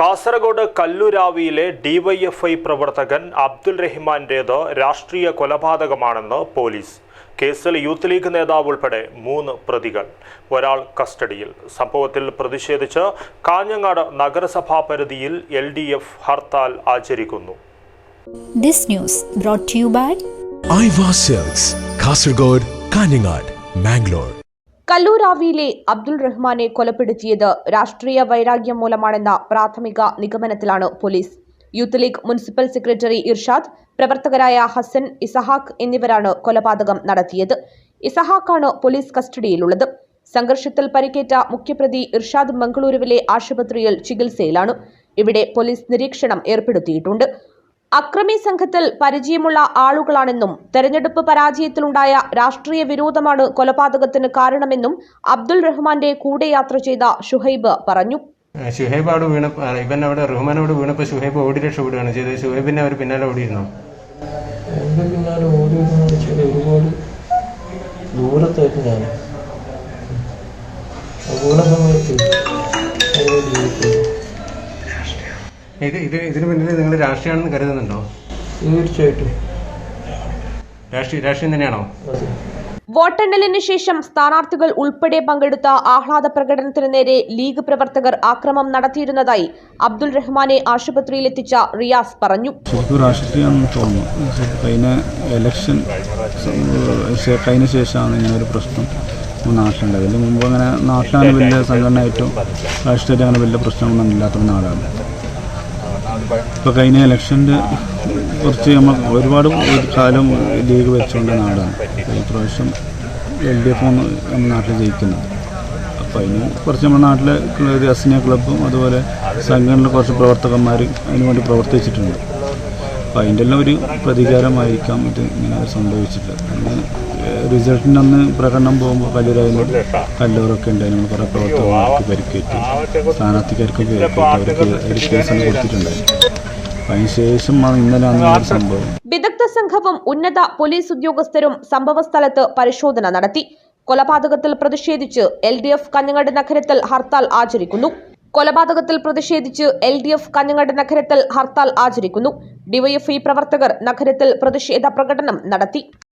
Kasaragod കല്ലുരാവിയിലെ DYFI പ്രവർത്തകൻ അബ്ദുൽ റഹ്മാന്റേത് രാഷ്ട്രീയ കൊലപാതകമാണെന്ന് പോലീസ്. കേസിൽ യൂത്ത് ലീഗ് നേതാവ് ഉൾപ്പെടെ മൂന്ന് പ്രതികൾ. ഒരാൾ കസ്റ്റഡിയിൽ. സംഭവത്തിൽ പ്രതിഷേധിച്ച് കാഞ്ഞങ്ങാട് നഗരസഭാ പരിധിയിൽ എൽ ഡി എഫ് ഹർത്താൽ ആചരിക്കുന്നു. This news brought to you by Aiva sales Kasaragod Kanhangad Mangalore കല്ലൂരാവിയിലെ Abdul റഹ്മാനെ കൊലപ്പെടുത്തിയത് രാഷ്ട്രീയ വൈരാഗ്യം മൂലമാണെന്ന പ്രാഥമിക നിഗമനത്തിലാണ് police. Youth league municipal secretary Irshad പ്രവർത്തകരായ ഹസൻ ഇസഹാഖ് എന്നിവരാണ് കൊലപാതകം നടത്തിയത്. ഇസഹാഖാണ് പോലീസ് കസ്റ്റഡിയിലുള്ളത്. സംഘർഷത്തിൽ പരിക്കേറ്റ മുഖ്യപ്രതി ഇർഷാദ് മംഗളൂരുവിലെ ആശുപത്രിയിൽ ചികിത്സയിലാണ്. ഇവിടെ പോലീസ് നിരീക്ഷണം ഏർപ്പെടുത്തിയിട്ടുണ്ട്. അക്രമി സംഘത്തിൽ പരിചയമുള്ള ആളുകളാണെന്നും തെരഞ്ഞെടുപ്പ് പരാജയത്തിലുണ്ടായ രാഷ്ട്രീയ വിരോധമാണ് കൊലപാതകത്തിന് കാരണമെന്നും അബ്ദുൾ റഹ്മാന്റെ കൂടെ യാത്ര ചെയ്ത ഷുഹൈബ് പറഞ്ഞു. ഷുഹൈബ് അവിടെ വീണപ്പോൾ ഇവൻ അവിടെ റഹ്മാനോട് വീണപ്പോൾ ഷുഹൈബ് ഓടി രക്ഷപ്പെടുകയാണ് ചെയ്തത്. ഷുഹൈബിനെ അവർ പിന്നാലെ ഓടിയിരുന്നു? പിന്നാലെ ഒരുപാട് ദൂരത്തായിട്ട് ഞാൻ ആ വീണ സമയത്ത് ഇത് ഇത് ഇതിന് പിന്നിൽ നിങ്ങൾ രാഷ്ട്രീയമാണെന്ന് കരുതുന്നുണ്ടോ? തീർച്ചയായിട്ടും. രാഷ്ട്രീയ രാഷ്ട്രീയം തന്നെയാണോ? വോട്ടെണ്ണലിന് ശേഷം സ്ഥാനാർത്ഥികൾ ഉൾപ്പെടെ പങ്കെടുത്ത ആഹ്ലാദ പ്രകടനത്തിന് നേരെ ലീഗ് പ്രവർത്തകർ ആക്രമം നടത്തിയിരുന്നതായി അബ്ദുൾ റഹ്മാനെ ആശുപത്രിയിലെത്തിച്ച റിയാസ് പറഞ്ഞു. കഴിഞ്ഞ ഇലക്ഷൻ കഴിഞ്ഞ ശേഷമാണ് ഇങ്ങനെ ഒരു പ്രശ്നം നാട്ടിലുണ്ടായത് ഇതിന് മുമ്പ് അങ്ങനെ നാട്ടിലാണ് വലിയ സംഘടനയായിട്ടും രാഷ്ട്രീയമായിട്ട് അങ്ങനെ വലിയ പ്രശ്നങ്ങളൊന്നും ഇല്ലാത്തൊരു നാടാണ്. ഇപ്പോൾ കഴിഞ്ഞ ഇലക്ഷന്റെ കുറച്ച് നമ്മൾ ഒരുപാട് ഒരു കാലം ലീഗ് വെച്ചുകൊണ്ട് നാടാണ്. അപ്പോൾ ഈ പ്രാവശ്യം എൽ ഡി എഫ് ആണ് നമ്മുടെ നാട്ടിൽ ജയിക്കുന്നത് അപ്പോൾ അതിന് കുറച്ച് നമ്മുടെ നാട്ടിലെ ക്ലബും ക്ലബ്ബും അതുപോലെ സംഘടനയിലെ കുറച്ച് പ്രവർത്തകന്മാർ അതിനു വേണ്ടി പ്രവർത്തിച്ചിട്ടുണ്ട്. അപ്പോൾ അതിന്റെ എല്ലാം ഒരു പ്രതികാരമായിരിക്കാം ഇത് ഇങ്ങനെ സംഭവിച്ചിട്ടുള്ളത് അങ്ങനെ റിസൾട്ടിന്റെ അന്ന് പ്രകടനം പോകുമ്പോൾ കല്ലൂരായിരുന്നു കല്ലൂരൊക്കെ ഉണ്ടായിരുന്നു. കുറേ പ്രവർത്തകർക്ക് പരിക്കേറ്റ്. സ്ഥാനാർത്ഥിക്കാർക്ക് പരിക്കേറ്റ്. അവർക്ക് ഒരു കേസാണ് കൊടുത്തിട്ടുണ്ടായി വിദഗ്ധ സംഘവും ഉന്നത പോലീസ് ഉദ്യോഗസ്ഥരും സംഭവസ്ഥലത്ത് പരിശോധന നടത്തി. കൊലപാതകത്തിൽ പ്രതിഷേധിച്ച് എൽ ഡി എഫ് കഞ്ഞങ്ങാട് നഗരത്തിൽ ഹർത്താൽ ആചരിക്കുന്നു. കൊലപാതകത്തിൽ പ്രതിഷേധിച്ച് എൽ ഡി എഫ് കഞ്ഞങ്ങാട് നഗരത്തിൽ ഹർത്താൽ ആചരിക്കുന്നു. ഡിവൈഎഫ്ഐ പ്രവർത്തകർ നഗരത്തിൽ പ്രതിഷേധ പ്രകടനം നടത്തി.